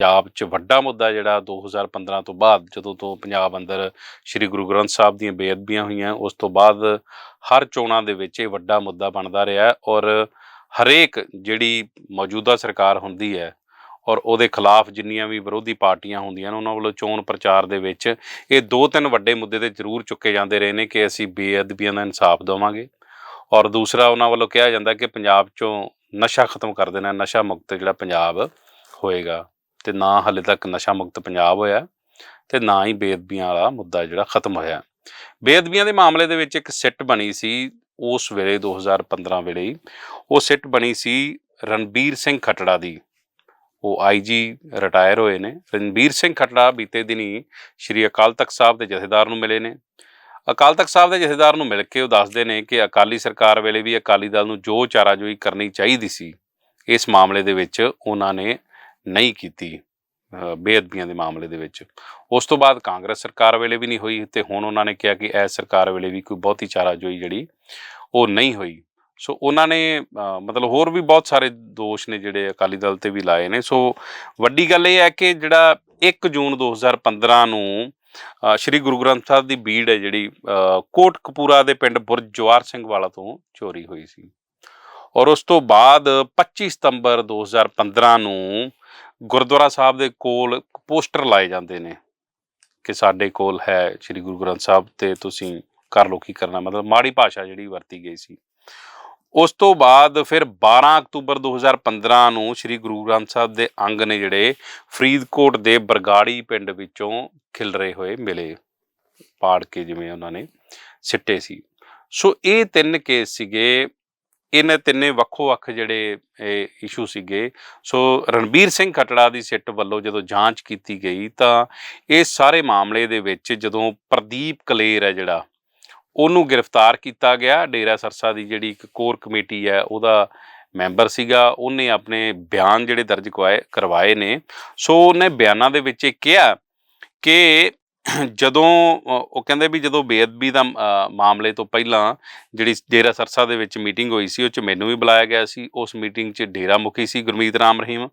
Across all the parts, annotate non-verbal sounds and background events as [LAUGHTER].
ਪੰਜਾਬ 'ਚ ਵੱਡਾ ਮੁੱਦਾ ਜਿਹੜਾ 2015 ਤੋਂ ਬਾਅਦ ਜਦੋਂ ਤੋਂ ਪੰਜਾਬ ਅੰਦਰ ਸ੍ਰੀ ਗੁਰੂ ਗ੍ਰੰਥ ਸਾਹਿਬ ਦੀਆਂ ਬੇਅਦਬੀਆਂ ਹੋਈਆਂ, ਉਸ ਤੋਂ ਬਾਅਦ ਹਰ ਚੋਣਾਂ ਦੇ ਵਿੱਚ ਇਹ ਵੱਡਾ ਮੁੱਦਾ ਬਣਦਾ ਰਿਹਾ ਔਰ ਹਰੇਕ ਜਿਹੜੀ ਮੌਜੂਦਾ ਸਰਕਾਰ ਹੁੰਦੀ ਹੈ ਔਰ ਉਹਦੇ ਖਿਲਾਫ ਜਿੰਨੀਆਂ ਵੀ ਵਿਰੋਧੀ ਪਾਰਟੀਆਂ ਹੁੰਦੀਆਂ ਨੇ, ਉਹਨਾਂ ਵੱਲੋਂ ਚੋਣ ਪ੍ਰਚਾਰ ਦੇ ਵਿੱਚ ਇਹ ਦੋ ਤਿੰਨ ਵੱਡੇ ਮੁੱਦੇ ਤੇ ਜ਼ਰੂਰ ਚੁੱਕੇ ਜਾਂਦੇ ਰਹੇ ਨੇ ਕਿ ਅਸੀਂ ਬੇਅਦਬੀਆਂ ਦਾ ਇਨਸਾਫ ਦੇਵਾਂਗੇ ਔਰ ਦੂਸਰਾ ਉਹਨਾਂ ਵੱਲੋਂ ਕਿਹਾ ਜਾਂਦਾ ਕਿ ਪੰਜਾਬ 'ਚੋਂ ਨਸ਼ਾ ਖਤਮ ਕਰ ਦੇਣਾ, ਨਸ਼ਾ ਮੁਕਤ ਜਿਹੜਾ ਪੰਜਾਬ ਹੋਏਗਾ। ਤੇ ਨਾ ਹਾਲੇ ਤੱਕ ਨਸ਼ਾ ਮੁਕਤ ਪੰਜਾਬ ਹੋਇਆ ਤੇ ਨਾ ਹੀ ਬੇਅਦਬੀਆਂ ਵਾਲਾ ਮੁੱਦਾ ਜਿਹੜਾ ਖਤਮ ਹੋਇਆ ਬੇਅਦਬੀਆਂ ਦੇ ਮਾਮਲੇ ਦੇ ਵਿੱਚ ਇੱਕ ਸਿੱਟ ਬਣੀ ਸੀ ਉਸ ਵੇਲੇ 2015 ਵੇਲੇ ਉਹ ਸਿੱਟ ਬਣੀ ਸੀ ਰਣਬੀਰ ਸਿੰਘ ਖਟੜਾ ਦੀ। ਉਹ ਆਈਜੀ ਰਿਟਾਇਰ ਹੋਏ ਨੇ। ਰਣਬੀਰ ਸਿੰਘ ਖਟੜਾ ਬੀਤੇ ਦਿਨੀ ਸ਼੍ਰੀ ਅਕਾਲ ਤਖਤ ਸਾਹਿਬ ਦੇ ਜਥੇਦਾਰ ਨੂੰ ਮਿਲੇ ਨੇ। ਅਕਾਲ ਤਖਤ ਸਾਹਿਬ ਦੇ ਜਥੇਦਾਰ ਨੂੰ ਮਿਲ ਕੇ ਉਹ ਦੱਸਦੇ ਨੇ ਕਿ ਅਕਾਲੀ ਸਰਕਾਰ ਵੇਲੇ ਵੀ ਅਕਾਲੀ ਦਲ ਨੂੰ ਜੋ ਚਾਰਾਜੋਈ ਕਰਨੀ ਚਾਹੀਦੀ ਸੀ, ਇਸ ਮਾਮਲੇ ਦੇ ਵਿੱਚ ਉਹਨਾਂ ਨੇ ਨਹੀਂ ਕੀਤੀ ਬੇਅਦਬੀਆਂ ਦੇ ਮਾਮਲੇ ਦੇ ਵਿੱਚ। ਉਸ ਤੋਂ ਬਾਅਦ ਕਾਂਗਰਸ ਸਰਕਾਰ ਵੇਲੇ ਵੀ ਨਹੀਂ ਹੋਈ ਤੇ ਹੁਣ ਉਹਨਾਂ ਨੇ ਕਿਹਾ ਕਿ ਇਸ ਸਰਕਾਰ ਵੇਲੇ ਵੀ ਕੋਈ ਬਹੁਤੀ ਚਾਰਾਜੋਈ ਜਿਹੜੀ ਉਹ ਨਹੀਂ ਹੋਈ। ਸੋ ਉਹਨਾਂ ਨੇ ਮਤਲਬ ਹੋਰ ਵੀ ਬਹੁਤ ਸਾਰੇ ਦੋਸ਼ ਨੇ ਜਿਹੜੇ ਅਕਾਲੀ ਦਲ ਤੇ ਵੀ ਲਾਏ ਨੇ। ਸੋ ਵੱਡੀ ਗੱਲ ਇਹ ਹੈ ਕਿ ਜਿਹੜਾ 1 ਜੂਨ 2015 ਨੂੰ ਸ਼੍ਰੀ ਗੁਰੂ ਗ੍ਰੰਥ ਸਾਹਿਬ ਦੀ ਬੀੜ ਹੈ ਜਿਹੜੀ ਅ, ਕੋਟਕਪੂਰਾ ਦੇ ਪਿੰਡ ਬੁਰਜ ਜਵਾਰ ਸਿੰਘ ਵਾਲਾ ਤੋਂ ਚੋਰੀ ਹੋਈ ਸੀ। ਔਰ ਉਸ ਤੋਂ ਬਾਅਦ 25 ਸਤੰਬਰ 2015 ਨੂੰ ਗੁਰਦੁਆਰਾ ਸਾਹਿਬ ਦੇ ਕੋਲ ਪੋਸਟਰ ਲਾਏ ਜਾਂਦੇ ਨੇ ਕਿ ਸਾਡੇ ਕੋਲ ਹੈ ਸ਼੍ਰੀ ਗੁਰੂ ਗ੍ਰੰਥ ਸਾਹਿਬ ਤੇ ਤੁਸੀਂ ਕਰ ਲੋ ਕੀ ਕਰਨਾ, ਮਤਲਬ ਮਾੜੀ ਭਾਸ਼ਾ ਜਿਹੜੀ ਵਰਤੀ ਗਈ ਸੀ। ਉਸ ਤੋਂ ਬਾਅਦ ਫਿਰ 12 ਅਕਤੂਬਰ 2015 ਨੂੰ ਸ਼੍ਰੀ ਗੁਰੂ ਗ੍ਰੰਥ ਸਾਹਿਬ ਦੇ ਅੰਗ ਨੇ ਜਿਹੜੇ ਫਰੀਦਕੋਟ ਦੇ ਬਰਗਾੜੀ ਪਿੰਡ ਵਿੱਚੋਂ ਖਿਲਰੇ ਹੋਏ ਮਿਲੇ ਪਾੜ ਕੇ ਜਿਵੇਂ ਉਹਨਾਂ ਨੇ ਸਿੱਟੇ ਸੀ। ਸੋ ਇਹ ਤਿੰਨ ਕੇਸ ਸੀਗੇ ਇਹਨਾਂ ਤਿੰਨੇ ਵੱਖੋ ਵੱਖ ਜਿਹੜੇ ਇਸ਼ੂ ਸੀਗੇ। ਸੋ ਰਣਬੀਰ ਸਿੰਘ ਖਟੜਾ ਦੀ ਸਿੱਟ ਵੱਲੋਂ ਜਦੋਂ ਜਾਂਚ ਕੀਤੀ ਗਈ ਤਾਂ ਇਹ ਸਾਰੇ ਮਾਮਲੇ ਦੇ ਵਿੱਚ ਜਦੋਂ ਪ੍ਰਦੀਪ ਕਲੇਰ ਹੈ ਜਿਹੜਾ, ਉਹਨੂੰ ਗ੍ਰਿਫਤਾਰ ਕੀਤਾ ਗਿਆ। ਡੇਰਾ ਸਰਸਾ ਦੀ ਜਿਹੜੀ ਇੱਕ ਕੋਰ ਕਮੇਟੀ ਹੈ, ਉਹਦਾ ਮੈਂਬਰ ਸੀਗਾ। ਉਹਨੇ ਆਪਣੇ ਬਿਆਨ ਜਿਹੜੇ ਦਰਜ ਕਰਵਾਏ ਕਰਵਾਏ ਨੇ। ਸੋ ਉਹਨੇ ਬਿਆਨਾਂ ਦੇ ਵਿੱਚ ਇਹ ਕਿਹਾ ਕਿ ਜਦੋਂ ਉਹ ਕਹਿੰਦੇ ਵੀ ਜਦੋਂ ਬੇਅਦਬੀ ਦਾ ਮਾਮਲੇ ਤੋਂ ਪਹਿਲਾਂ ਜਿਹੜੀ ਡੇਰਾ ਸਰਸਾ ਦੇ ਵਿੱਚ ਮੀਟਿੰਗ ਹੋਈ ਸੀ, ਉਹ ਚ ਮੈਨੂੰ ਵੀ ਬੁਲਾਇਆ ਗਿਆ ਸੀ। ਉਸ ਮੀਟਿੰਗ 'ਚ ਡੇਰਾ ਮੁਖੀ ਸੀ ਗੁਰਮੀਤ ਰਾਮ ਰਹੀਮ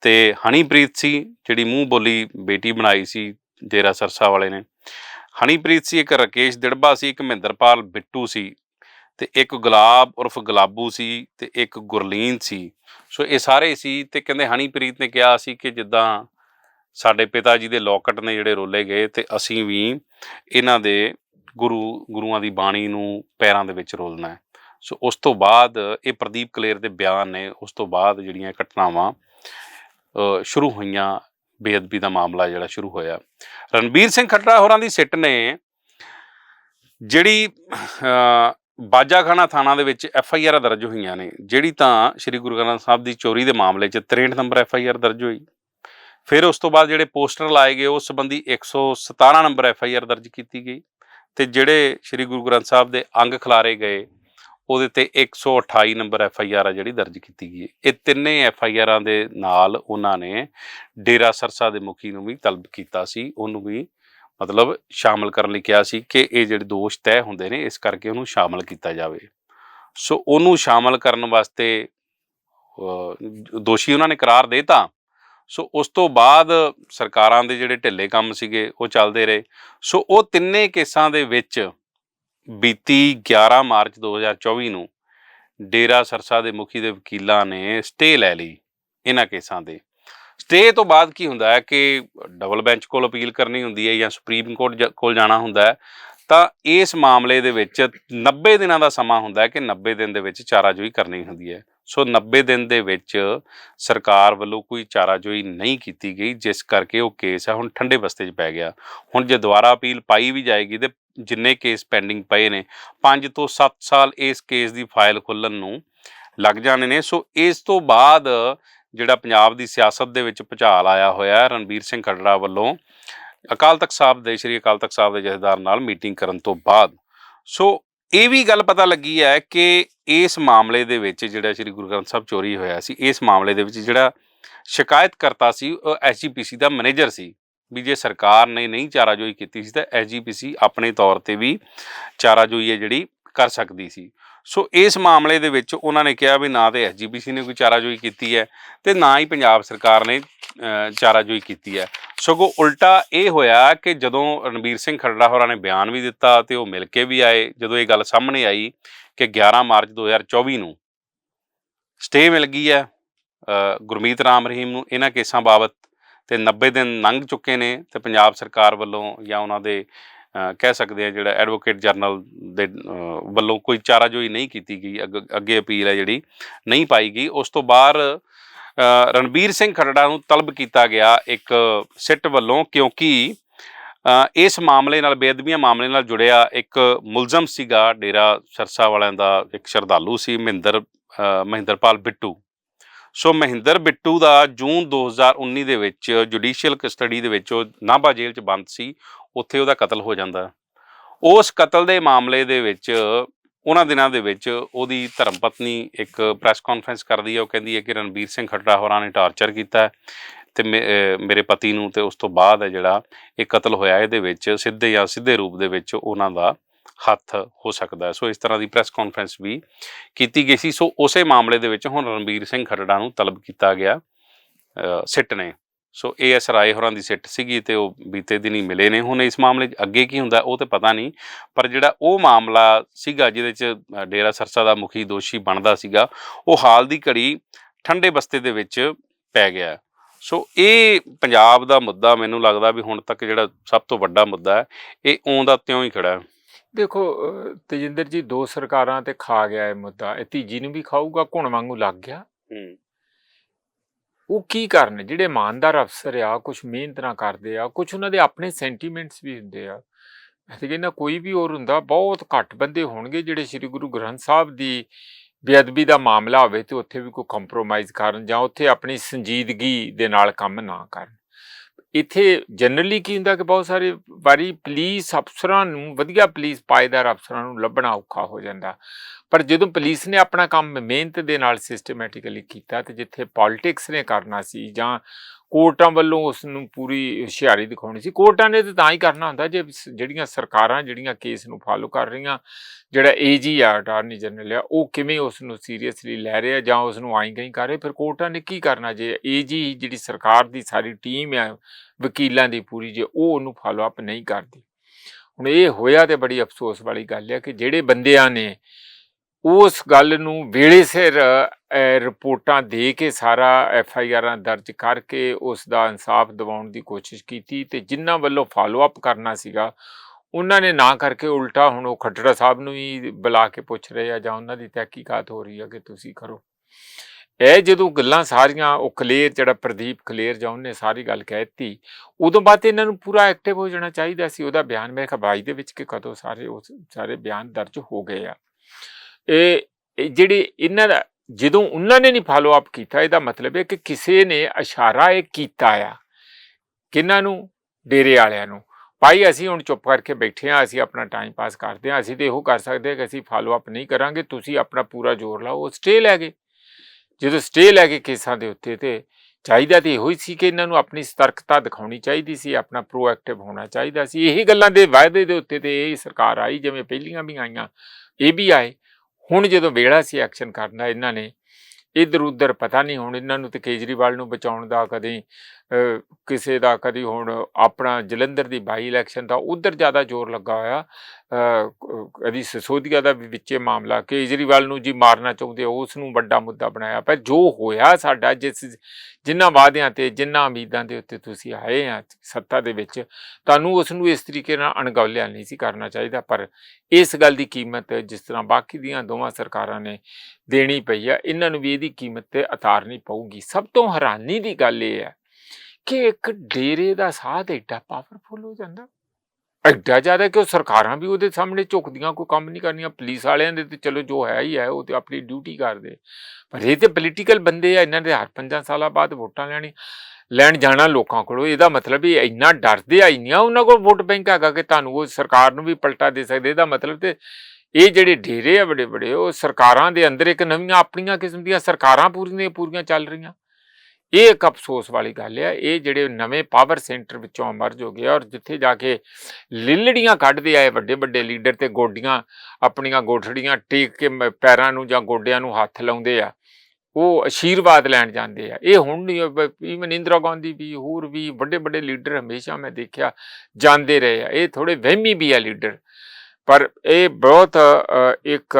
ਤੇ ਹਨੀਪ੍ਰੀਤ ਸੀ, ਜਿਹੜੀ ਮੂੰਹ ਬੋਲੀ ਬੇਟੀ ਬਣਾਈ ਸੀ ਡੇਰਾ ਸਰਸਾ ਵਾਲੇ ਨੇ। ਹਨੀਪ੍ਰੀਤ ਸੀ, ਇੱਕ ਰਕੇਸ਼ ਦਿੜਬਾ ਸੀ, ਇੱਕ ਮਹਿੰਦਰਪਾਲ ਬਿੱਟੂ ਸੀ ਤੇ ਇੱਕ ਗੁਲਾਬ ਉਰਫ ਗੁਲਾਬੂ ਸੀ ਤੇ ਇੱਕ ਗੁਰਲੀਨ ਸੀ। ਸੋ ਇਹ ਸਾਰੇ ਸੀ ਤੇ ਕਹਿੰਦੇ ਹਨੀਪ੍ਰੀਤ ਨੇ ਕਿਹਾ ਸੀ ਕਿ ਜਿੱਦਾਂ ਸਾਡੇ ਪਿਤਾ ਜੀ ਦੇ ਲੋਕਟ ਨੇ ਜਿਹੜੇ ਰੋਲੇ ਗਏ ਤੇ ਅਸੀਂ ਵੀ ਇਹਨਾਂ ਦੇ ਗੁਰੂ, ਗੁਰੂਆਂ ਦੀ ਬਾਣੀ ਨੂੰ ਪੈਰਾਂ ਦੇ ਵਿੱਚ ਰੋਲਣਾ ਹੈ। ਸੋ ਉਸ ਤੋਂ ਬਾਅਦ ਇਹ ਪ੍ਰਦੀਪ ਕਲੇਰ ਦੇ ਬਿਆਨ ਨੇ, ਉਸ ਤੋਂ ਬਾਅਦ ਜਿਹੜੀਆਂ ਘਟਨਾਵਾਂ ਸ਼ੁਰੂ ਹੋਈਆਂ, ਬੇਅਦਬੀ ਦਾ ਮਾਮਲਾ ਜਿਹੜਾ ਸ਼ੁਰੂ ਹੋਇਆ। ਰਣਬੀਰ ਸਿੰਘ ਖੱਟੜਾ ਹੋਰਾਂ ਦੀ ਸਿੱਟ ਨੇ, ਜਿਹੜੀ ਬਾਜਾਖਾਨਾ ਥਾਣਾ ਦੇ ਵਿੱਚ ਐਫ ਆਈ ਆਰ ਦਰਜ ਹੋਈਆਂ ਨੇ, ਜਿਹੜੀ ਤਾਂ ਸ੍ਰੀ ਗੁਰੂ ਗ੍ਰੰਥ ਸਾਹਿਬ ਦੀ ਚੋਰੀ ਦੇ ਮਾਮਲੇ 'ਚ 63 ਨੰਬਰ ਐਫ ਆਈ ਆਰ ਦਰਜ ਹੋਈ। ਫਿਰ ਉਸ ਤੋਂ ਬਾਅਦ ਜਿਹੜੇ ਪੋਸਟਰ ਲਾਏ ਗਏ, ਉਸ ਸੰਬੰਧੀ 117 ਨੰਬਰ ਐਫ ਆਈ ਆਰ ਦਰਜ ਕੀਤੀ ਗਈ ਤੇ ਜਿਹੜੇ ਸ੍ਰੀ ਗੁਰੂ ਗ੍ਰੰਥ ਸਾਹਿਬ ਦੇ ਅੰਗ ਖਿਲਾਰੇ ਗਏ, ਉਹਦੇ ਤੇ 128 ਨੰਬਰ ਐਫ ਆਈ ਆਰ ਆ ਜਿਹੜੀ ਦਰਜ ਕੀਤੀ ਗਈ ਹੈ। ਇਹ ਤਿੰਨੇ ਐਫ ਆਈ ਆਰਾਂ ਦੇ ਨਾਲ ਉਹਨਾਂ ਨੇ ਡੇਰਾ ਸਰਸਾ ਦੇ ਮੁਖੀ ਨੂੰ ਵੀ ਤਲਬ ਕੀਤਾ ਸੀ, ਉਹਨੂੰ ਵੀ ਮਤਲਬ ਸ਼ਾਮਲ ਕਰਨ ਲਈ ਕਿਹਾ ਸੀ ਕਿ ਇਹ ਜਿਹੜੇ ਦੋਸ਼ ਤੈਅ ਹੁੰਦੇ ਨੇ, ਇਸ ਕਰਕੇ ਉਹਨੂੰ ਸ਼ਾਮਲ ਕੀਤਾ ਜਾਵੇ ਸੋ ਉਹਨੂੰ ਸ਼ਾਮਲ ਕਰਨ ਵਾਸਤੇ ਦੋਸ਼ੀ ਉਹਨਾਂ ਨੇ ਕਰਾਰ ਦੇਤਾ ਸੋ ਉਸ ਤੋਂ ਬਾਅਦ ਸਰਕਾਰਾਂ ਦੇ ਜਿਹੜੇ ਢਿੱਲੇ ਕੰਮ ਸੀਗੇ, ਉਹ ਚੱਲਦੇ ਰਹੇ। ਸੋ ਉਹ ਤਿੰਨੇ ਕੇਸਾਂ ਦੇ ਵਿੱਚ ਬੀਤੀ 11 ਮਾਰਚ 2024 ਨੂੰ ਡੇਰਾ ਸਰਸਾ ਦੇ ਮੁਖੀ ਦੇ ਵਕੀਲਾਂ ਨੇ ਸਟੇ ਲੈ ਲਈ ਇਹਨਾਂ ਕੇਸਾਂ ਦੇ ਸਟੇ ਤੋਂ ਬਾਅਦ ਕੀ ਹੁੰਦਾ ਹੈ ਕਿ ਡਬਲ ਬੈਂਚ ਕੋਲ ਅਪੀਲ ਕਰਨੀ ਹੁੰਦੀ ਹੈ ਜਾਂ ਸੁਪਰੀਮ ਕੋਰਟ ਜ- ਕੋਲ ਜਾਣਾ ਹੁੰਦਾ ਹੈ, ਤਾਂ ਇਸ ਮਾਮਲੇ ਦੇ ਵਿੱਚ 90 ਦਿਨਾਂ ਦਾ ਸਮਾਂ ਹੁੰਦਾ ਹੈ ਕਿ 90 ਦਿਨ ਦੇ ਵਿੱਚ ਚਾਰਾਜੋਈ ਕਰਨੀ ਹੁੰਦੀ ਹੈ। ਸੋ 90 ਦਿਨ ਦੇ ਵਿੱਚ ਸਰਕਾਰ ਵੱਲੋਂ ਕੋਈ ਚਾਰਾਜੋਈ ਨਹੀਂ ਕੀਤੀ ਗਈ, ਜਿਸ ਕਰਕੇ ਉਹ ਕੇਸ ਹੈ, ਹੁਣ ਠੰਡੇ ਬਸਤੇ 'ਚ ਪੈ ਗਿਆ। ਹੁਣ ਜੇ ਦੁਬਾਰਾ ਅਪੀਲ ਪਾਈ ਵੀ ਜਾਏਗੀ ਤੇ ਜਿੰਨੇ ਕੇਸ ਪੈਂਡਿੰਗ ਪਏ ਨੇ 5 ਤੋਂ 7 ਸਾਲ ਇਸ ਕੇਸ ਦੀ ਫਾਈਲ ਖੁੱਲਣ ਨੂੰ ਲੱਗ ਜਾਣੇ ਨੇ। ਸੋ ਇਸ ਤੋਂ ਬਾਅਦ ਜਿਹੜਾ ਪੰਜਾਬ ਦੀ ਸਿਆਸਤ ਦੇ ਵਿੱਚ ਭੁਚਾਲ ਆਇਆ ਹੋਇਆ ਹੈ, ਰਣਬੀਰ ਸਿੰਘ ਖੱਟੜਾ ਵੱਲੋਂ, ਅਕਾਲ ਤਖਤ ਸਾਹਿਬ ਦੇ, ਸ਼੍ਰੀ ਅਕਾਲ ਤਖਤ ਸਾਹਿਬ ਦੇ ਜਥੇਦਾਰ ਨਾਲ ਮੀਟਿੰਗ ਕਰਨ ਤੋਂ ਬਾਅਦ। ਸੋ ਇਹ ਵੀ ਗੱਲ ਪਤਾ ਲੱਗੀ ਹੈ ਕਿ ਇਸ ਮਾਮਲੇ ਦੇ ਵਿੱਚ ਜਿਹੜਾ ਸ਼੍ਰੀ ਗੁਰੂ ਗ੍ਰੰਥ ਸਾਹਿਬ ਚੋਰੀ ਹੋਇਆ ਸੀ, ਇਸ ਮਾਮਲੇ ਦੇ ਵਿੱਚ ਜਿਹੜਾ ਸ਼ਿਕਾਇਤਕਰਤਾ ਸੀ, ਉਹ ਐਸਜੀਪੀਸੀ ਦਾ ਮੈਨੇਜਰ ਸੀ। ਵੀ ਜੇ ਸਰਕਾਰ ਨੇ ਨਹੀਂ ਚਾਰਾਜੋਈ ਕੀਤੀ ਸੀ ਤਾਂ ਐਸਜੀਪੀਸੀ ਆਪਣੇ ਤੌਰ ਤੇ ਵੀ ਚਾਰਾਜੋਈ ਹੈ ਜਿਹੜੀ ਕਰ ਸਕਦੀ ਸੀ। ਸੋ ਇਸ ਮਾਮਲੇ ਦੇ ਵਿੱਚ ਉਹਨਾਂ ਨੇ ਕਿਹਾ ਵੀ ਨਾ ਤੇ ਐਸਜੀਪੀਸੀ ਨੇ ਕੋਈ ਚਾਰਾਜੋਈ ਕੀਤੀ ਹੈ ਤੇ ਨਾ ਹੀ ਪੰਜਾਬ ਸਰਕਾਰ ਨੇ ਚਾਰਾਜੋਈ ਕੀਤੀ ਹੈ। ਸਗੋਂ ਉਲਟਾ ਇਹ ਹੋਇਆ ਕਿ ਜਦੋਂ ਰਣਬੀਰ ਸਿੰਘ ਖਰੜਾ ਹੋਰਾਂ ਨੇ ਬਿਆਨ ਵੀ ਦਿੱਤਾ ਤੇ ਉਹ ਮਿਲ ਕੇ ਵੀ ਆਏ, ਜਦੋਂ ਇਹ ਗੱਲ ਸਾਹਮਣੇ ਆਈ ਕਿ 11 ਮਾਰਚ 2024 ਨੂੰ ਸਟੇ ਮਿਲ ਗਈ ਹੈ ਗੁਰਮੀਤ ਰਾਮ ਰਹੀਮ ਨੂੰ, ਇਹਨਾਂ ਕੇਸਾਂ ਬਾਬਤ ਤੇ 90 ਦਿਨ ਲੰਘ ਚੁੱਕੇ ਨੇ ਤੇ ਪੰਜਾਬ ਸਰਕਾਰ ਵੱਲੋਂ ਜਾਂ ਉਹਨਾਂ ਦੇ ਕਹਿ ਸਕਦੇ ਆ ਜਿਹੜਾ ਐਡਵੋਕੇਟ ਜਨਰਲ ਦੇ ਵੱਲੋਂ ਕੋਈ ਚਾਰਾਜੋਈ ਨਹੀਂ ਕੀਤੀ ਗਈ, ਅੱਗ- ਅੱਗੇ ਅਪੀਲ ਹੈ ਜਿਹੜੀ ਨਹੀਂ ਪਾਈ ਗਈ। ਉਸ ਤੋਂ ਬਾਅਦ ਰਣਬੀਰ ਸਿੰਘ ਖਰੜਾ ਨੂੰ ਤਲਬ ਕੀਤਾ ਗਿਆ ਇੱਕ ਸਿੱਟ ਵੱਲੋਂ ਕਿਉਂਕਿ ਇਸ ਮਾਮਲੇ ਨਾਲ, ਬੇਅਦਬੀਆਂ ਮਾਮਲੇ ਨਾਲ ਜੁੜਿਆ ਇੱਕ ਮੁਲਜ਼ਮ ਸੀਗਾ, ਡੇਰਾ ਸਰਸਾ ਵਾਲਿਆਂ ਦਾ ਇੱਕ ਸ਼ਰਧਾਲੂ ਸੀ, ਮਹਿੰਦਰ ਮਹਿੰਦਰਪਾਲ ਬਿੱਟੂ। ਸੋ ਮਹਿੰਦਰ ਬਿੱਟੂ ਦਾ ਜੂਨ 2019 ਦੇ ਵਿੱਚ ਜੁਡੀਸ਼ੀਅਲ ਕਸਟਡੀ ਦੇ ਵਿੱਚ ਉਹ ਨਾਭਾ ਜੇਲ੍ਹ 'ਚ ਬੰਦ ਸੀ, ਉੱਥੇ ਉਹਦਾ ਕਤਲ ਹੋ ਜਾਂਦਾ। ਉਸ ਕਤਲ ਦੇ ਮਾਮਲੇ ਦੇ ਵਿੱਚ ਉਹਨਾਂ ਦਿਨਾਂ ਦੇ ਵਿੱਚ ਉਹਦੀ ਧਰਮ ਪਤਨੀ ਇੱਕ ਪ੍ਰੈਸ ਕਾਨਫਰੰਸ ਕਰਦੀ ਹੈ, ਉਹ ਕਹਿੰਦੀ ਹੈ ਕਿ ਰਣਬੀਰ ਸਿੰਘ ਖੱਟੜਾ ਹੋਰਾਂ ਨੇ ਟਾਰਚਰ ਕੀਤਾ ਹੈ ਤੇ ਮੇ- ਮੇਰੇ ਪਤੀ ਨੂੰ ਤੇ ਉਸ ਤੋਂ ਬਾਅਦ ਹੈ ਜਿਹੜਾ ਇਹ ਕਤਲ ਹੋਇਆ, ਇਹਦੇ ਵਿੱਚ ਸਿੱਧੇ ਜਾਂ ਸਿੱਧੇ ਰੂਪ ਦੇ ਵਿੱਚ ਉਹਨਾਂ ਦਾ ਹੱਥ ਹੋ ਸਕਦਾ ਸੋ ਇਸ ਤਰ੍ਹਾਂ ਦੀ ਪ੍ਰੈਸ ਕਾਨਫਰੰਸ ਵੀ ਕੀਤੀ ਗਈ ਸੀ। ਸੋ ਉਸੇ ਮਾਮਲੇ ਦੇ ਵਿੱਚ ਹੁਣ ਰਣਬੀਰ ਸਿੰਘ ਖੱਟੜਾ ਨੂੰ ਤਲਬ ਕੀਤਾ ਗਿਆ ਸਿੱਟ ਨੇ। ਸੋ ਏਐਸ ਰਾਏ ਹੋਰਾਂ ਦੀ ਸਿੱਟ ਸੀਗੀ ਤੇ ਉਹ ਬੀਤੇ ਦਿਨੀ ਮਿਲੇ ਨੇ। ਹੁਣ ਇਸ ਮਾਮਲੇ 'ਚ ਅੱਗੇ ਕੀ ਹੁੰਦਾ ਉਹ ਤੇ ਪਤਾ ਨਹੀਂ ਪਰ ਜਿਹੜਾ ਉਹ ਮਾਮਲਾ ਸੀਗਾ ਜਿਹਦੇ 'ਚ ਡੇਰਾ ਸਰਸਾ ਦਾ ਮੁਖੀ ਦੋਸ਼ੀ ਬਣਦਾ ਸੀਗਾ ਉਹ ਹਾਲ ਦੀ ਘੜੀ ਠੰਡੇ ਬਸਤੇ ਦੇ ਵਿੱਚ ਪੈ ਗਿਆ। ਸੋ ਇਹ ਪੰਜਾਬ ਦਾ ਮੁੱਦਾ ਮੈਨੂੰ ਲੱਗਦਾ ਵੀ ਹੁਣ ਤੱਕ ਜਿਹੜਾ ਸਭ ਤੋਂ ਵੱਡਾ ਮੁੱਦਾ ਹੈ ਇਹ ਆਉਂਦਾ ਤਿਉਂ ਹੀ ਖੜਾ ਹੈ। ਦੇਖੋ ਤੇਜਿੰਦਰ ਜੀ ਦੋ ਸਰਕਾਰਾਂ ਤੇ ਖਾ ਗਿਆ ਇਹ ਮੁੱਦਾ। ਇਹ ਤੀਜੀ ਨੂੰ ਵੀ ਖਾਊਗਾ ਘੁਣ ਵਾਂਗੂ ਲੱਗ ਗਿਆ। ਉਹ ਕੀ ਕਰਨ? ਜਿਹੜੇ ਇਮਾਨਦਾਰ ਅਫਸਰ ਆ ਕੁਝ ਮਿਹਨਤ ਨਾ ਕਰਦੇ ਆ ਕੁਝ ਉਹਨਾਂ ਦੇ ਆਪਣੇ ਸੈਂਟੀਮੈਂਟਸ ਵੀ ਹੁੰਦੇ ਆ। ਮੈਂ ਤੇ ਕਹਿੰਦਾ ਕੋਈ ਵੀ ਹੋਰ ਹੁੰਦਾ, ਬਹੁਤ ਘੱਟ ਬੰਦੇ ਹੋਣਗੇ ਜਿਹੜੇ ਸ੍ਰੀ ਗੁਰੂ ਗ੍ਰੰਥ ਸਾਹਿਬ ਦੀ ਬੇਅਦਬੀ ਦਾ ਮਾਮਲਾ ਹੋਵੇ ਤੇ ਉੱਥੇ ਵੀ ਕੋਈ ਕੰਪਰੋਮਾਈਜ਼ ਕਰਨ ਜਾਂ ਉੱਥੇ ਆਪਣੀ ਸੰਜੀਦਗੀ ਦੇ ਨਾਲ ਕੰਮ ਨਾ ਕਰਨ। ਇੱਥੇ ਜਨਰਲੀ ਕੀ ਹੁੰਦਾ ਕਿ ਬਹੁਤ ਸਾਰੇ ਵਾਰੀ ਪੁਲਿਸ ਅਫਸਰਾਂ ਨੂੰ, ਵਧੀਆ ਪੁਲਿਸ ਪਾਏਦਾਰ ਅਫਸਰਾਂ ਨੂੰ ਲੱਭਣਾ ਔਖਾ ਹੋ ਜਾਂਦਾ। ਪਰ ਜਦੋਂ ਪੁਲਿਸ ਨੇ ਆਪਣਾ ਕੰਮ ਮਿਹਨਤ ਦੇ ਨਾਲ ਸਿਸਟਮੈਟਿਕਲੀ ਕੀਤਾ ਤੇ ਜਿੱਥੇ ਪੋਲਿਟਿਕਸ ਨੇ ਕਰਨਾ ਸੀ ਜਾਂ ਕੋਰਟਾਂ ਵੱਲੋਂ ਉਸ ਨੂੰ ਪੂਰੀ ਹੁਸ਼ਿਆਰੀ ਦਿਖਾਉਣੀ ਸੀ। ਕੋਰਟਾਂ ਨੇ ਤਾਂ ਹੀ ਕਰਨਾ ਹੁੰਦਾ ਜੇ ਜਿਹੜੀਆਂ ਸਰਕਾਰਾਂ ਜਿਹੜੀਆਂ ਕੇਸ ਨੂੰ ਫਾਲੋ ਕਰ ਰਹੀਆਂ, ਜਿਹੜਾ ਏਜੀ ਆ ਅਟਾਰਨੀ ਜਨਰਲ ਆ, ਉਹ ਕਿਵੇਂ ਉਸ ਨੂੰ ਸੀਰੀਅਸਲੀ ਲੈ ਰਿਹਾ ਜਾਂ ਉਸ ਨੂੰ ਆਈ ਗਈ ਕਰ ਰਹੇ? ਫਿਰ ਕੋਰਟਾਂ ਨੇ ਕੀ ਕਰਨਾ ਜੇ ਏਜੀ ਜਿਹੜੀ ਸਰਕਾਰ ਦੀ ਸਾਰੀ ਟੀਮ ਆ, ਵਕੀਲਾਂ ਦੀ ਪੂਰੀ ਜੇ ਉਹ ਉਹਨੂੰ ਫਾਲੋ ਅਪ ਨਹੀਂ ਕਰਦੀ? ਹੁਣ ਇਹ ਹੋਇਆ ਤੇ ਬੜੀ ਅਫਸੋਸ ਵਾਲੀ ਗੱਲ ਹੈ ਕਿ ਜਿਹੜੇ ਬੰਦਿਆਂ ਨੇ ਉਸ ਗੱਲ ਨੂੰ ਵੇਲੇ ਸਿਰ ਰਿਪੋਰਟਾਂ ਦੇ ਕੇ ਸਾਰਾ ਐਫ ਆਈ ਆਰਾਂ ਦਰਜ ਕਰਕੇ ਉਸ ਦਾ ਇਨਸਾਫ ਦਿਵਾਉਣ ਦੀ ਕੋਸ਼ਿਸ਼ ਕੀਤੀ ਤੇ ਜਿਨ੍ਹਾਂ ਵੱਲੋਂ ਫਾਲੋ ਅਪ ਕਰਨਾ ਸੀਗਾ, ਉਹਨਾਂ ਨੇ ਨਾ ਕਰਕੇ ਉਲਟਾ ਹੁਣ ਉਹ ਖੱਟੜਾ ਸਾਹਿਬ ਨੂੰ ਹੀ ਬੁਲਾ ਕੇ ਪੁੱਛ ਰਹੇ ਆ ਜਾਂ ਉਹਨਾਂ ਦੀ ਤਹਿਕੀਕਾਤ ਹੋ ਰਹੀ ਆ ਕਿ ਤੁਸੀਂ ਕਰੋ। ਇਹ ਜਦੋਂ ਗੱਲਾਂ ਸਾਰੀਆਂ, ਉਹ ਕਲੇਰ, ਜਿਹੜਾ ਪ੍ਰਦੀਪ ਕਲੇਰ ਜਾਂ ਉਹਨੇ ਸਾਰੀ ਗੱਲ ਕਹਿਤੀ ਉਦੋਂ ਬਾਅਦ ਇਹਨਾਂ ਨੂੰ ਪੂਰਾ ਐਕਟਿਵ ਹੋ ਜਾਣਾ ਚਾਹੀਦਾ ਸੀ। ਉਹਦਾ ਬਿਆਨ ਮੇਰੇ ਖਬਾਈ ਦੇ ਵਿੱਚ ਕਿ ਕਦੋਂ ਸਾਰੇ ਉਸ, ਸਾਰੇ ਬਿਆਨ ਦਰਜ ਹੋ ਗਏ ਆ। ਇਹ ਜਿਹੜੀ ਇਹਨਾਂ ਦਾ, ਜਦੋਂ ਉਹਨਾਂ ਨੇ ਨਹੀਂ ਫਾਲੋ ਅਪ ਕੀਤਾ, ਇਹਦਾ ਮਤਲਬ ਹੈ ਕਿ ਕਿਸੇ ਨੇ ਇਸ਼ਾਰਾ ਇਹ ਕੀਤਾ ਆ ਕਿਹਨਾਂ ਨੂੰ? ਡੇਰੇ ਵਾਲਿਆਂ ਨੂੰ। ਭਾਈ, ਅਸੀਂ ਹੁਣ ਚੁੱਪ ਕਰਕੇ ਬੈਠੇ ਆ ਅਸੀਂ ਆਪਣਾ ਟਾਈਮ ਪਾਸ ਕਰਦੇ ਆ ਅਸੀਂ ਤੇ ਇਹੋ ਕਰ ਸਕਦੇ ਹਾਂ ਕਿ ਅਸੀਂ ਫਾਲੋ ਅਪ ਨਹੀਂ ਕਰਾਂਗੇ, ਤੁਸੀਂ ਆਪਣਾ ਪੂਰਾ ਜ਼ੋਰ ਲਾਓ, ਉਹ ਸਟੇ ਲੈ ਗਏ। ਜਦੋਂ ਸਟੇ ਲੈ ਕੇ ਕੇਸਾਂ ਦੇ ਉੱਤੇ ਤੇ ਚਾਹੀਦਾ ਤੇ ਇਹੋ ਹੀ ਸੀ ਕਿ ਇਹਨਾਂ ਨੂੰ ਆਪਣੀ ਸਤਰਕਤਾ ਦਿਖਾਉਣੀ ਚਾਹੀਦੀ ਸੀ, ਆਪਣਾ ਪ੍ਰੋਐਕਟਿਵ ਹੋਣਾ ਚਾਹੀਦਾ ਸੀ। ਇਹੀ ਗੱਲਾਂ ਦੇ ਵਾਅਦੇ ਦੇ ਉੱਤੇ ਤੇ ਇਹ ਸਰਕਾਰ ਆਈ, ਜਿਵੇਂ ਪਹਿਲੀਆਂ ਵੀ ਆਈਆਂ, ਇਹ ਵੀ ਆਏ। ਹੁਣ ਜਦੋਂ ਵੇਲਾ ਸੀ ਐਕਸ਼ਨ ਕਰਨਾ ਇਹਨਾਂ ਨੇ ਇਧਰ ਉਧਰ ਪਤਾ ਨਹੀਂ ਹੁਣ ਇਹਨਾਂ ਨੂੰ ਤੇ ਕੇਜਰੀਵਾਲ ਨੂੰ ਬਚਾਉਣ ਦਾ ਕਦੇ ਕਿਸੇ ਦਾ ਕਦੀ ਹੁਣ ਆਪਣਾ ਜਲੰਧਰ ਦੀ ਬਾਈ ਇਲੈਕਸ਼ਨ ਦਾ ਉਧਰ ਜ਼ਿਆਦਾ ਜ਼ੋਰ ਲੱਗਾ ਹੋਇਆ। ਕਦੀ ਸਸੋਦੀਆ ਦਾ ਵੀ ਵਿੱਚੇ ਮਾਮਲਾ, ਕੇਜਰੀਵਾਲ ਨੂੰ ਜੀ ਮਾਰਨਾ ਚਾਹੁੰਦੇ ਉਸ ਨੂੰ ਵੱਡਾ ਮੁੱਦਾ ਬਣਾਇਆ ਪਰ ਜੋ ਹੋਇਆ ਸਾਡਾ, ਜਿਸ ਜਿਨ੍ਹਾਂ ਵਾਅਦਿਆਂ ਤੇ ਜਿਨ੍ਹਾਂ ਉਮੀਦਾਂ ਦੇ ਉੱਤੇ ਤੁਸੀਂ ਆਏ ਆ ਸੱਤਾ ਦੇ ਵਿੱਚ, ਤੁਹਾਨੂੰ ਉਸ ਨੂੰ ਇਸ ਤਰੀਕੇ ਨਾਲ ਅਣਗੌਲਿਆ ਨਹੀਂ ਸੀ ਕਰਨਾ ਚਾਹੀਦਾ। ਪਰ ਇਸ ਗੱਲ ਦੀ ਕੀਮਤ ਜਿਸ ਤਰ੍ਹਾਂ ਬਾਕੀ ਦੀਆਂ ਦੋਵਾਂ ਸਰਕਾਰਾਂ ਨੇ ਦੇਣੀ ਪਈ ਆ, ਇਹਨਾਂ ਨੂੰ ਵੀ ਇਹਦੀ ਕੀਮਤ ਤੇ ਉਤਾਰਨੀ ਪਊਗੀ। ਸਭ ਤੋਂ ਹੈਰਾਨੀ ਦੀ ਗੱਲ ਇਹ ਹੈ ਕਿ ਇੱਕ ਡੇਰੇ ਦਾ ਸਾਧ ਐਡਾ ਪਾਵਰਫੁਲ ਹੋ ਜਾਂਦਾ। ਐਡਾ ਜ਼ਿਆਦਾ ਕਿ ਉਹ ਸਰਕਾਰਾਂ ਵੀ ਉਹਦੇ ਸਾਹਮਣੇ ਝੁਕਦੀਆਂ, ਕੋਈ ਕੰਮ ਨਹੀਂ ਕਰਨੀਆਂ। ਪੁਲਿਸ ਵਾਲਿਆਂ ਦੇ ਤੇ ਚਲੋ ਜੋ ਹੈ ਹੀ ਹੈ, ਉਹ ਤੇ ਆਪਣੀ ਡਿਊਟੀ ਕਰਦੇ। ਪਰ ਇਹ ਤੇ ਪੋਲੀਟੀਕਲ ਬੰਦੇ ਆ, ਇਹਨਾਂ ਦੇ ਹਰ ਪੰਜਾਂ ਸਾਲਾਂ ਬਾਅਦ ਵੋਟਾਂ ਲੈਣੀ, ਲੈਣ ਜਾਣਾ ਲੋਕਾਂ ਕੋਲੋਂ। ਇਹਦਾ ਮਤਲਬ ਇਹ ਇੰਨਾ ਡਰਦੇ ਆ, ਇੰਨੀਆਂ ਉਹਨਾਂ ਕੋਲ ਵੋਟ ਬੈਂਕ ਹੈਗਾ ਕਿ ਤੁਹਾਨੂੰ ਉਹ ਸਰਕਾਰ ਨੂੰ ਵੀ ਪਲਟਾ ਦੇ ਸਕਦੇ। ਇਹਦਾ ਮਤਲਬ ਤੇ ਇਹ ਜਿਹੜੇ ਡੇਰੇ ਆ ਬੜੇ ਬੜੇ ਉਹ ਸਰਕਾਰਾਂ ਦੇ ਅੰਦਰ ਇੱਕ ਨਵੀਆਂ ਆਪਣੀਆਂ ਕਿਸਮ ਦੀਆਂ ਸਰਕਾਰਾਂ ਪੂਰੀਆਂ ਪੂਰੀਆਂ ਚੱਲ ਰਹੀਆਂ। ਇਹ ਇੱਕ ਅਫਸੋਸ ਵਾਲੀ ਗੱਲ ਆ ਇਹ ਜਿਹੜੇ ਨਵੇਂ ਪਾਵਰ ਸੈਂਟਰ ਵਿੱਚੋਂ ਅਮਰਜ ਹੋ ਗਏ ਔਰ ਜਿੱਥੇ ਜਾ ਕੇ ਲਿਲੜੀਆਂ ਕੱਢਦੇ ਆਏ ਵੱਡੇ ਵੱਡੇ ਲੀਡਰ ਤੇ ਗੋਡੀਆਂ, ਆਪਣੀਆਂ ਗੋਠੜੀਆਂ ਟੇਕ ਕੇ ਮ- ਪੈਰਾਂ ਨੂੰ ਜਾਂ ਗੋਡਿਆਂ ਨੂੰ ਹੱਥ ਲਾਉਂਦੇ ਆ, ਉਹ ਆਸ਼ੀਰਵਾਦ ਲੈਣ ਜਾਂਦੇ ਆ। ਇਹ ਹੁਣ ਨਹੀਂ ਇਵਨ ਇੰਦਰਾ ਗਾਂਧੀ ਵੀ, ਹੋਰ ਵੀ ਵੱਡੇ ਵੱਡੇ ਲੀਡਰ ਹਮੇਸ਼ਾ ਮੈਂ ਦੇਖਿਆ ਜਾਂਦੇ ਰਹੇ ਆ। ਇਹ ਥੋੜੇ ਵਹਿਮੀ ਵੀ ਆ ਲੀਡਰ ਪਰ ਇਹ ਬਹੁਤ ਇੱਕ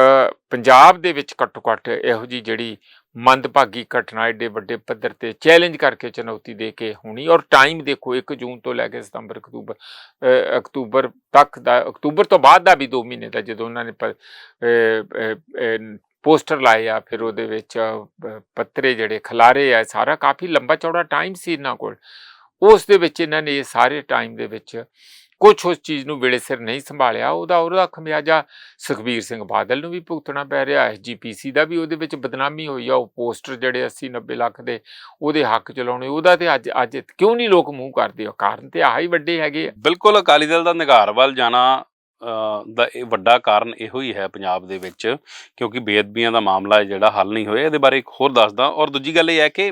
ਪੰਜਾਬ ਦੇ ਵਿੱਚ ਘੱਟੋ ਘੱਟ ਇਹੋ ਜੀ ਜਿਹੜੀ ਮੰਦਭਾਗੀ ਘਟਨਾ ਏਡੇ ਵੱਡੇ ਪੱਧਰ ਤੇ ਚੈਲੰਜ ਕਰਕੇ ਚੁਣੌਤੀ ਦੇ ਕੇ ਹੋਣੀ ਔਰ ਟਾਈਮ ਦੇਖੋ 1 ਜੂਨ ਤੋਂ ਲੈ ਕੇ ਸਤੰਬਰ ਅਕਤੂਬਰ ਅਕਤੂਬਰ ਤੱਕ ਦਾ ਅਕਤੂਬਰ ਤੋਂ ਬਾਅਦ ਦਾ ਵੀ 2 ਮਹੀਨੇ ਦਾ ਜਦੋਂ ਉਹਨਾਂ ਨੇ ਪੋਸਟਰ ਲਾਏ ਆ ਫਿਰ ਉਹਦੇ ਵਿੱਚ ਅ, ਪੱਤਰੇ ਜਿਹੜੇ ਖਿਲਾਰੇ ਆ ਸਾਰਾ ਕਾਫੀ ਲੰਬਾ ਚੌੜਾ ਟਾਈਮ ਸੀ ਇਹਨਾਂ ਕੋਲ। ਉਸ ਦੇ ਵਿੱਚ ਇਹਨਾਂ ਨੇ ਇਹ ਸਾਰੇ ਟਾਈਮ ਦੇ ਵਿੱਚ ਕੁਝ ਉਸ ਚੀਜ਼ ਨੂੰ ਵੇਲੇ ਸਿਰ ਨਹੀਂ ਸੰਭਾਲਿਆ, ਉਹਦਾ ਉਹਦਾ ਖਮਿਆਜਾ ਸੁਖਬੀਰ ਸਿੰਘ ਬਾਦਲ ਨੂੰ ਵੀ ਭੁਗਤਣਾ ਪੈ ਰਿਹਾ ਐਸਜੀਪੀਸੀ ਦਾ ਵੀ ਉਹਦੇ ਵਿੱਚ ਬਦਨਾਮੀ ਹੋਈ ਆ, ਉਹ ਪੋਸਟਰ ਜਿਹੜੇ 80 90 ਲੱਖ ਦੇ ਉਹਦੇ ਹੱਕ ਚਲਾਉਣੇ ਉਹਦਾ ਤੇ ਅੱਜ ਅੱਜ ਕਿਉਂ ਨਹੀਂ ਲੋਕ ਮੂੰਹ ਕਰਦੇ ਆ? ਕਾਰਨ ਤੇ ਆਹੀ ਵੱਡੇ ਹੈਗੇ ਆ। ਬਿਲਕੁਲ, ਅਕਾਲੀ ਦਲ ਦਾ ਨਿਗਾਰ ਵੱਲ ਜਾਣਾ ਦਾ ਇਹ ਵੱਡਾ ਕਾਰਨ ਇਹੋ ਹੀ ਹੈ ਪੰਜਾਬ ਦੇ ਵਿੱਚ, ਕਿਉਂਕਿ ਬੇਅਦਬੀਆਂ ਦਾ ਮਾਮਲਾ ਜਿਹੜਾ ਹੱਲ ਨਹੀਂ ਹੋਇਆ, ਇਹਦੇ ਬਾਰੇ ਇੱਕ ਹੋਰ ਦੱਸਦਾ। ਔਰ ਦੂਜੀ ਗੱਲ ਇਹ ਹੈ ਕਿ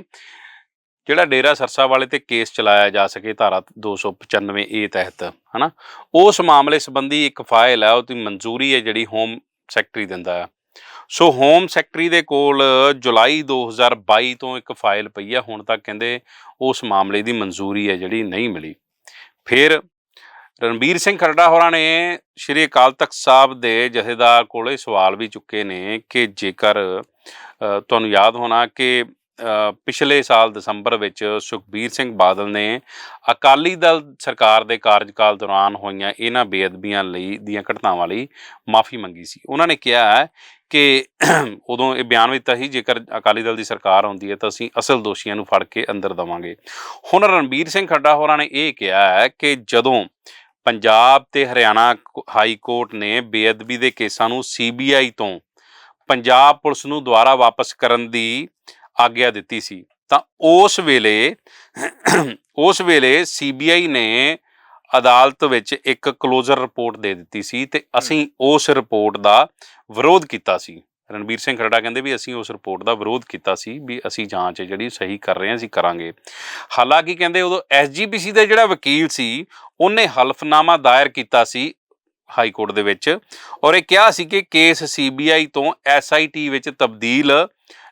ਜਿਹੜਾ ਡੇਰਾ ਸਰਸਾ ਵਾਲੇ ਤੇ ਕੇਸ ਚਲਾਇਆ ਜਾ ਸਕੇ ਧਾਰਾ 295 ਏ ਤਹਿਤ, ਹਨਾ? ਉਸ ਮਾਮਲੇ ਸੰਬੰਧੀ ਇੱਕ ਫਾਈਲ ਹੈ ਉਹਦੀ ਮਨਜ਼ੂਰੀ ਹੈ ਜਿਹੜੀ ਹੋਮ ਸੈਕਟਰੀ ਦਿੰਦਾ ਹੈ ਸੋ ਹੋਮ ਸੈਕਟਰੀ ਦੇ ਕੋਲ ਜੁਲਾਈ 2022 ਤੋਂ ਇੱਕ ਫਾਈਲ ਪਈ ਆ, ਹੁਣ ਤੱਕ ਕਹਿੰਦੇ ਉਸ ਮਾਮਲੇ ਦੀ ਮਨਜ਼ੂਰੀ ਹੈ ਜਿਹੜੀ ਨਹੀਂ ਮਿਲੀ। ਫਿਰ ਰਣਬੀਰ ਸਿੰਘ ਖਰੜਾ ਹੋਰਾਂ ਨੇ ਸ਼੍ਰੀ ਅਕਾਲ ਤਖਤ ਸਾਹਿਬ ਦੇ ਜਥੇਦਾਰ ਕੋਲੇ ਸਵਾਲ ਵੀ ਚੁੱਕੇ ਨੇ ਕਿ ਜੇਕਰ ਤੁਹਾਨੂੰ ਯਾਦ ਹੋਣਾ ਕਿ ਪਿਛਲੇ ਸਾਲ ਦਸੰਬਰ ਵਿੱਚ ਸੁਖਬੀਰ ਸਿੰਘ ਬਾਦਲ ਨੇ ਅਕਾਲੀ ਦਲ ਸਰਕਾਰ ਦੇ ਕਾਰਜਕਾਲ ਦੌਰਾਨ ਹੋਈਆਂ ਇਹਨਾਂ ਬੇਅਦਬੀਆਂ ਲਈ ਦੀਆਂ ਘਟਨਾਵਾਂ ਲਈ ਮਾਫੀ ਮੰਗੀ ਸੀ। ਉਹਨਾਂ ਨੇ ਕਿਹਾ ਕਿ [CLEARS THROAT] ਉਦੋਂ ਇਹ ਬਿਆਨ ਦਿੱਤਾ ਸੀ, ਜੇਕਰ ਅਕਾਲੀ ਦਲ ਦੀ ਸਰਕਾਰ ਆਉਂਦੀ ਹੈ ਤਾਂ ਅਸੀਂ ਅਸਲ ਦੋਸ਼ੀਆਂ ਨੂੰ ਫੜ ਕੇ ਅੰਦਰ ਦਵਾਂਗੇ। ਹੁਣ ਰਣਬੀਰ ਸਿੰਘ ਖੱਡਾ ਹੋਰਾਂ ਨੇ ਇਹ ਕਿਹਾ ਹੈ ਕਿ ਜਦੋਂ ਪੰਜਾਬ ਤੇ ਹਰਿਆਣਾ ਹਾਈ ਕੋਰਟ ਨੇ ਬੇਅਦਬੀ ਦੇ ਕੇਸਾਂ ਨੂੰ ਸੀਬੀਆਈ ਤੋਂ ਪੰਜਾਬ ਪੁਲਿਸ ਨੂੰ ਦੁਬਾਰਾ ਵਾਪਸ ਕਰਨ ਦੀ ਆਗਿਆ ਦਿੱਤੀ ਸੀ। ਤਾਂ ਉਸ ਵੇਲੇ ਉਸ ਵੇਲੇ ਸੀਬੀਆਈ ਨੇ ਅਦਾਲਤ ਵਿੱਚ ਇੱਕ ਕਲੋਜ਼ਰ ਰਿਪੋਰਟ ਦੇ ਦਿੱਤੀ ਸੀ ਤੇ ਅਸੀਂ ਉਸ ਰਿਪੋਰਟ ਦਾ ਵਿਰੋਧ ਕੀਤਾ ਸੀ। ਰਣਬੀਰ ਸਿੰਘ ਖਰੜਾ ਕਹਿੰਦੇ ਵੀ ਅਸੀਂ ਉਸ ਰਿਪੋਰਟ ਦਾ ਵਿਰੋਧ ਕੀਤਾ ਸੀ ਵੀ ਅਸੀਂ ਜਾਂਚ ਜਿਹੜੀ ਸਹੀ ਕਰ ਰਹੇ ਹਾਂ ਅਸੀਂ ਕਰਾਂਗੇ। ਹਾਲਾਂਕਿ ਕਹਿੰਦੇ ਉਦੋਂ ਐਸਜੀਪੀਸੀ ਦਾ ਜਿਹੜਾ ਵਕੀਲ ਸੀ ਉਹਨੇ ਹਲਫਨਾਮਾ ਦਾਇਰ ਕੀਤਾ ਸੀ ਹਾਈ ਕੋਰਟ ਦੇ ਵਿੱਚ ਔਰ ਇਹ ਕਿਹਾ ਸੀ ਕਿ ਕੇਸ ਸੀਬੀਆਈ ਤੋਂ ਐਸਆਈਟੀ ਵਿੱਚ ਤਬਦੀਲ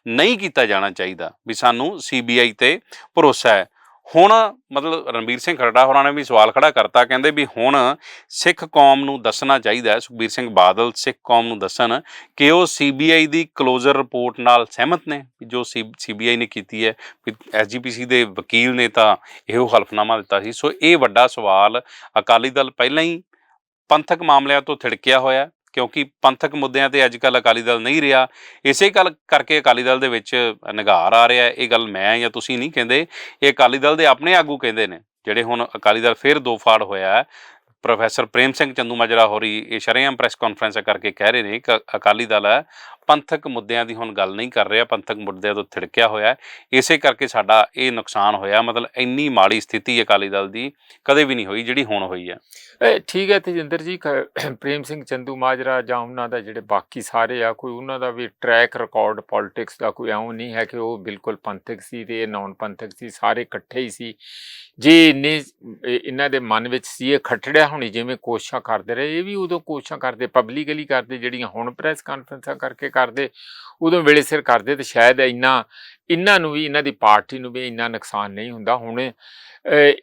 ਨਹੀਂ ਕੀਤਾ ਜਾਣਾ ਚਾਹੀਦਾ ਵੀ ਸਾਨੂੰ ਸੀਬੀਆਈ ਤੇ ਭਰੋਸਾ ਹੈ। ਹੁਣ ਮਤਲਬ ਰਣਬੀਰ ਸਿੰਘ ਖਰੜਾ ਹੋਰਾਂ ਨੇ ਵੀ ਸਵਾਲ ਖੜਾ ਕਰਤਾ, ਕਹਿੰਦੇ ਵੀ ਹੁਣ ਸਿੱਖ ਕੌਮ ਨੂੰ ਦੱਸਣਾ ਚਾਹੀਦਾ, ਸੁਖਬੀਰ ਸਿੰਘ ਬਾਦਲ ਸਿੱਖ ਕੌਮ ਨੂੰ ਦੱਸਣ ਕਿ ਉਹ ਸੀਬੀਆਈ ਦੀ ਕਲੋਜ਼ਰ ਰਿਪੋਰਟ ਨਾਲ ਸਹਿਮਤ ਨੇ, ਵੀ ਜੋ ਸੀਬੀਆਈ ਨੇ ਕੀਤੀ ਹੈ, ਵੀ ਐਸਜੀਪੀਸੀ ਦੇ ਵਕੀਲ ਨੇ ਤਾਂ ਇਹੋ ਹਲਫਨਾਮਾ ਦਿੱਤਾ ਸੀ। ਸੋ ਇਹ ਵੱਡਾ ਸਵਾਲ ਅਕਾਲੀ ਦਲ ਪਹਿਲਾਂ ਹੀ ਪੰਥਕ ਮਾਮਲਿਆਂ ਤੋਂ ਥਿੜਕਿਆ ਹੋਇਆ। ਕਿਉਂਕਿ ਪੰਥਕ ਮੁੱਦਿਆਂ ਤੇ ਅੱਜ ਕੱਲ ਅਕਾਲੀ ਦਲ ਨਹੀਂ ਰਿਹਾ। ਇਸੇ ਗੱਲ ਕਰਕੇ ਅਕਾਲੀ ਦਲ ਦੇ ਵਿੱਚ ਨਿਗਾਰ ਆ ਰਿਹਾ। ਇਹ ਗੱਲ ਮੈਂ ਜਾਂ ਤੁਸੀਂ ਨਹੀਂ ਕਹਿੰਦੇ। ਇਹ ਅਕਾਲੀ ਦਲ ਦੇ ਆਪਣੇ ਆਗੂ ਕਹਿੰਦੇ ਨੇ, ਜਿਹੜੇ ਹੁਣ ਅਕਾਲੀ ਦਲ ਫਿਰ ਦੋ ਫਾੜ ਹੋਇਆ ਪ੍ਰੋਫੈਸਰ ਪ੍ਰੇਮ ਸਿੰਘ ਚੰਦੂ ਮਾਜਰਾ ਹੋਰੀ ਇਹ ਸ਼ਰੇਆਮ ਪ੍ਰੈਸ ਕਾਨਫਰੰਸ ਕਰਕੇ ਕਹਿ ਰਹੇ ਨੇ ਕਿ ਅਕਾਲੀ ਦਲ ਹੈ ਪੰਥਕ ਮੁੱਦਿਆਂ ਦੀ ਹੁਣ ਗੱਲ ਨਹੀਂ ਕਰ ਰਿਹਾ, ਪੰਥਕ ਮੁੱਦਿਆਂ ਤੋਂ ਥਿੜਕਿਆ ਹੋਇਆ ਇਸੇ ਕਰਕੇ ਸਾਡਾ ਇਹ ਨੁਕਸਾਨ ਹੋਇਆ, ਮਤਲਬ ਇੰਨੀ ਮਾੜੀ ਸਥਿਤੀ ਅਕਾਲੀ ਦਲ ਦੀ ਕਦੇ ਵੀ ਨਹੀਂ ਹੋਈ, ਜਿਹੜੀ ਹੁਣ ਹੋਈ ਹੈ। ਠੀਕ ਹੈ ਤੇਜਿੰਦਰ ਜੀ ਕ- ਪ੍ਰੇਮ ਸਿੰਘ ਚੰਦੂ ਮਾਜਰਾ ਜਾਂ ਉਹਨਾਂ ਦਾ ਜਿਹੜੇ ਬਾਕੀ ਸਾਰੇ ਆ, ਕੋਈ ਉਹਨਾਂ ਦਾ ਵੀ ਟਰੈਕ ਰਿਕਾਰਡ ਪੋਲਿਟਿਕਸ ਦਾ ਕੋਈ ਐਉਂ ਨਹੀਂ ਹੈ ਕਿ ਉਹ ਬਿਲਕੁਲ ਪੰਥਕ ਸੀ ਤੇ ਇਹ ਨਾਨ ਪੰਥਕ ਸੀ, ਸਾਰੇ ਇਕੱਠੇ ਹੀ ਸੀ। ਜੇ ਇੰਨੇ ਇਹਨਾਂ ਦੇ ਮਨ ਵਿੱਚ ਸੀ, ਇਹ ਖੱਟੜਿਆ ਹੋਣੀ ਜਿਵੇਂ ਕੋਸ਼ਿਸ਼ਾਂ ਕਰਦੇ ਰਹੇ, ਇਹ ਵੀ ਉਦੋਂ ਕੋਸ਼ਿਸ਼ਾਂ ਕਰਦੇ ਪਬਲਿਕਲੀ ਕਰਦੇ, ਜਿਹੜੀਆਂ ਹੁਣ ਪ੍ਰੈਸ ਕਾਨਫਰੰਸਾਂ ਕਰਕੇ ਕਰਦੇ, ਉਦੋਂ ਵੇਲੇ ਸਿਰ ਕਰਦੇ ਤੇ ਸ਼ਾਇਦ ਇੰਨਾ ਇਹਨਾਂ ਨੂੰ ਵੀ, ਇਹਨਾਂ ਦੀ ਪਾਰਟੀ ਨੂੰ ਵੀ ਇੰਨਾ ਨੁਕਸਾਨ ਨਹੀਂ ਹੁੰਦਾ। ਹੁਣ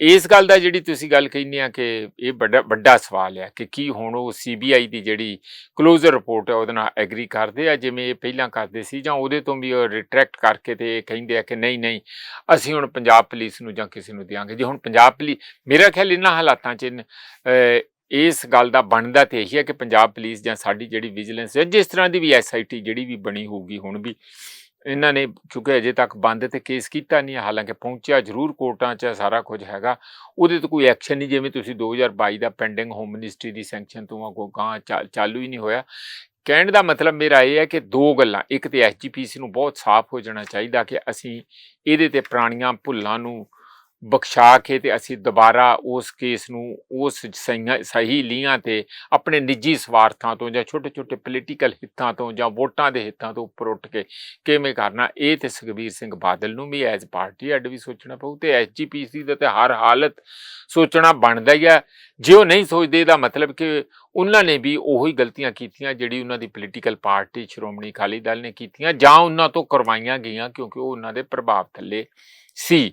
ਇਸ ਗੱਲ ਦਾ ਜਿਹੜੀ ਤੁਸੀਂ ਗੱਲ ਕਹਿੰਦੇ ਆ ਕਿ ਇਹ ਵੱਡਾ ਵੱਡਾ ਸਵਾਲ ਹੈ ਕਿ ਕੀ ਹੁਣ ਉਹ ਸੀਬੀਆਈ ਦੀ ਜਿਹੜੀ ਕਲੋਜ਼ਰ ਰਿਪੋਰਟ ਹੈ ਉਹਦੇ ਨਾਲ ਐਗਰੀ ਕਰਦੇ ਆ, ਜਿਵੇਂ ਇਹ ਪਹਿਲਾਂ ਕਰਦੇ ਸੀ ਜਾਂ ਉਹਦੇ ਤੋਂ ਵੀ ਰਿਟਰੈਕਟ ਕਰਕੇ ਤੇ ਇਹ ਕਹਿੰਦੇ ਆ ਕਿ ਨਹੀਂ ਨਹੀਂ, ਅਸੀਂ ਹੁਣ ਪੰਜਾਬ ਪੁਲਿਸ ਨੂੰ ਜਾਂ ਕਿਸੇ ਨੂੰ ਦਿਆਂਗੇ। ਜੇ ਹੁਣ ਪੰਜਾਬ ਪੁਲਿਸ ਮੇਰਾ ਖਿਆਲ ਇਹਨਾਂ ਹਾਲਾਤਾਂ 'ਚ ਇਸ ਗੱਲ ਦਾ ਬਣਦਾ ਤੇ ਇਹੀ ਹੈ ਕਿ ਪੰਜਾਬ ਪੁਲਿਸ ਜਾਂ ਸਾਡੀ ਜਿਹੜੀ ਵਿਜੀਲੈਂਸ ਹੈ ਜਿਸ ਤਰ੍ਹਾਂ ਦੀ ਵੀ ਐਸਆਈਟੀ ਜਿਹੜੀ ਵੀ ਬਣੀ ਹੋਊਗੀ ਹੁਣ ਵੀ ਇਹਨਾਂ ਨੇ ਕਿਉਂਕਿ ਅਜੇ ਤੱਕ ਬੰਦ ਤੇ ਕੇਸ ਕੀਤਾ ਨਹੀਂ ਹੈ, ਹਾਲਾਂਕਿ ਪਹੁੰਚਿਆ ਜ਼ਰੂਰ ਕੋਰਟਾਂ 'ਚ ਸਾਰਾ ਕੁਝ ਹੈਗਾ। ਉਹਦੇ ਤੇ ਕੋਈ ਐਕਸ਼ਨ ਨਹੀਂ ਜਿਵੇਂ ਤੁਸੀਂ 2022 ਦਾ ਪੈਂਡਿੰਗ ਹੋਮ ਮਿਨਿਸਟਰੀ ਦੀ ਸੈਂਕਸ਼ਨ ਤੋਂ ਅੱਗੋਂ ਗਾਂ ਚਾ- ਚਾਲੂ ਹੀ ਨਹੀਂ ਹੋਇਆ। ਕਹਿਣ ਦਾ ਮਤਲਬ ਮੇਰਾ ਇਹ ਹੈ ਕਿ ਦੋ ਗੱਲਾਂ ਇੱਕ ਤੇ ਐਸਜੀਪੀਸੀ ਨੂੰ ਬਹੁਤ ਸਾਫ਼ ਹੋ ਜਾਣਾ ਚਾਹੀਦਾ ਕਿ ਅਸੀਂ ਇਹਦੇ ਤੇ ਪੁਰਾਣੀਆਂ ਭੁੱਲਾਂ ਨੂੰ ਬਖਸ਼ਾ ਕੇ ਤੇ ਅਸੀਂ ਦੁਬਾਰਾ ਉਸ ਕੇਸ ਨੂੰ, ਉਸ ਸਹੀਆਂ- ਸਹੀ ਲੀਹਾਂ ਤੇ ਆਪਣੇ ਨਿੱਜੀ ਸਵਾਰਥਾਂ ਤੋਂ ਜਾਂ ਛੋਟੇ-ਛੋਟੇ ਪੋਲੀਟੀਕਲ ਹਿੱਤਾਂ ਤੋਂ ਜਾਂ ਵੋਟਾਂ ਦੇ ਹਿੱਤਾਂ ਤੋਂ ਉੱਪਰ ਉੱਠ ਕੇ ਕਿਵੇਂ ਕਰਨਾ, ਇਹ ਤੇ ਸੁਖਬੀਰ ਸਿੰਘ ਬਾਦਲ ਨੂੰ ਵੀ ਐਜ਼ ਪਾਰਟੀ ਅੱਡ ਵੀ ਸੋਚਣਾ ਪਊ ਤੇ ਐਸਜੀਪੀਸੀ ਦਾ ਤੇ ਹਰ ਹਾਲਤ ਸੋਚਣਾ ਬਣਦਾ ਹੀ ਹੈ ਜੇ ਉਹ ਨਹੀਂ ਸੋਚਦੇ, ਇਹਦਾ ਮਤਲਬ ਕਿ ਉਹਨਾਂ ਨੇ ਵੀ ਉਹੀ ਗਲਤੀਆਂ ਕੀਤੀਆਂ ਜਿਹੜੀ ਉਹਨਾਂ ਦੀ ਪੋਲੀਟੀਕਲ ਪਾਰਟੀ ਸ਼੍ਰੋਮਣੀ ਅਕਾਲੀ ਦਲ ਨੇ ਕੀਤੀਆਂ ਜਾਂ ਉਹਨਾਂ ਤੋਂ ਕਰਵਾਈਆਂ ਗਈਆਂ ਕਿਉਂਕਿ ਉਹ ਉਹਨਾਂ ਦੇ ਪ੍ਰਭਾਵ ਥੱਲੇ ਸੀ।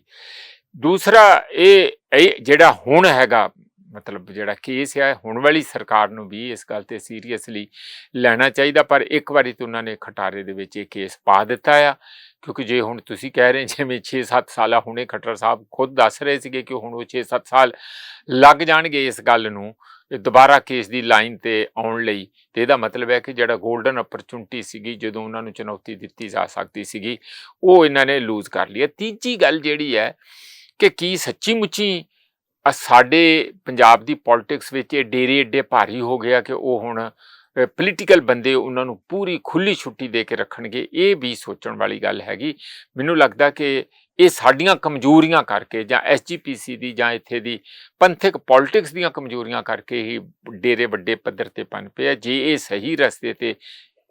ਦੂਸਰਾ ਇਹ ਇਹ ਜਿਹੜਾ ਹੁਣ ਹੈਗਾ, ਮਤਲਬ ਜਿਹੜਾ ਕੇਸ ਹੈ ਹੁਣ ਵਾਲੀ ਸਰਕਾਰ ਨੂੰ ਵੀ ਇਸ ਗੱਲ ਤੇ ਸੀਰੀਅਸਲੀ ਲੈਣਾ ਚਾਹੀਦਾ, ਪਰ ਇੱਕ ਵਾਰੀ ਤਾਂ ਉਹਨਾਂ ਨੇ ਖਟਾਰੇ ਦੇ ਵਿੱਚ ਇਹ ਕੇਸ ਪਾ ਦਿੱਤਾ ਆ। ਕਿਉਂਕਿ ਜੇ ਹੁਣ ਤੁਸੀਂ ਕਹਿ ਰਹੇ ਜਿਵੇਂ 6-7 ਸਾਲਾ ਹੁਣੇ ਖੱਟਰ ਸਾਹਿਬ ਖੁਦ ਦੱਸ ਰਹੇ ਸੀਗੇ ਕਿ ਹੁਣ ਉਹ 6-7 ਸਾਲ ਲੱਗ ਜਾਣਗੇ ਇਸ ਗੱਲ ਨੂੰ, ਇਹ ਦੁਬਾਰਾ ਕੇਸ ਦੀ ਲਾਈਨ ਤੇ ਆਉਣ ਲਈ। ਤੇ ਇਹਦਾ ਮਤਲਬ ਹੈ ਕਿ ਜਿਹੜਾ 골ਡਨ ਓਪਰਚੁਨਿਟੀ ਸੀਗੀ, ਜਦੋਂ ਉਹਨਾਂ ਨੂੰ ਚੁਣੌਤੀ ਦਿੱਤੀ ਜਾ ਸਕਦੀ ਸੀਗੀ, ਉਹ ਇਹਨਾਂ ਨੇ ਲੂਜ਼ ਕਰ ਲਈ ਹੈ। ਤੀਜੀ ਗੱਲ ਜਿਹੜੀ ਹੈ ਕਿ ਕੀ ਸੱਚੀ ਮੁੱਚੀ ਸਾਡੇ ਪੰਜਾਬ ਦੀ ਪੋਲਿਟਿਕਸ ਵਿੱਚ ਇਹ ਡੇਰੇ ਏਡੇ ਭਾਰੀ ਹੋ ਗਿਆ ਕਿ ਉਹ ਹੁਣ ਪੋਲੀਟੀਕਲ ਬੰਦੇ ਉਹਨਾਂ ਨੂੰ ਪੂਰੀ ਖੁੱਲੀ ਛੁੱਟੀ ਦੇ ਕੇ ਰੱਖਣਗੇ, ਇਹ ਵੀ ਸੋਚਣ ਵਾਲੀ ਗੱਲ ਹੈਗੀ। ਮੈਨੂੰ ਲੱਗਦਾ ਕਿ ਇਹ ਸਾਡੀਆਂ ਕਮਜ਼ੋਰੀਆਂ ਕਰਕੇ ਜਾਂ ਐਸਜੀਪੀਸੀ ਦੀ ਜਾਂ ਇੱਥੇ ਦੀ ਪੰਥਕ ਪੋਲਿਟਿਕਸ ਦੀਆਂ ਕਮਜ਼ੋਰੀਆਂ ਕਰਕੇ ਹੀ ਡੇਰੇ ਵੱਡੇ ਪੱਧਰ ਤੇ ਪਨਪੇ ਆ। ਜੇ ਇਹ ਸਹੀ ਰਸਤੇ ਤੇ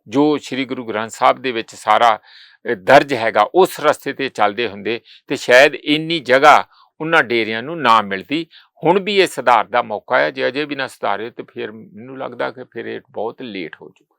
ਜੋ ਸ੍ਰੀ ਗੁਰੂ ਗ੍ਰੰਥ ਸਾਹਿਬ ਦੇ ਵਿੱਚ ਸਾਰਾ ਦਰਜ ਹੈਗਾ, ਉਸ ਰਸਤੇ ਤੇ ਚੱਲਦੇ ਹੁੰਦੇ ਤੇ ਸ਼ਾਇਦ ਇੰਨੀ ਜਗ੍ਹਾ ਉਹਨਾਂ ਡੇਰਿਆਂ ਨੂੰ ਨਾ ਮਿਲਦੀ। ਹੁਣ ਵੀ ਇਹ ਸੁਧਾਰ ਦਾ ਮੌਕਾ ਹੈ, ਜੇ ਅਜੇ ਵੀ ਨਾ ਸੁਧਾਰੇ ਤੇ ਫਿਰ ਮੈਨੂੰ ਲੱਗਦਾ ਕਿ ਫਿਰ ਇਹ ਬਹੁਤ ਲੇਟ ਹੋ ਜਾਊਗਾ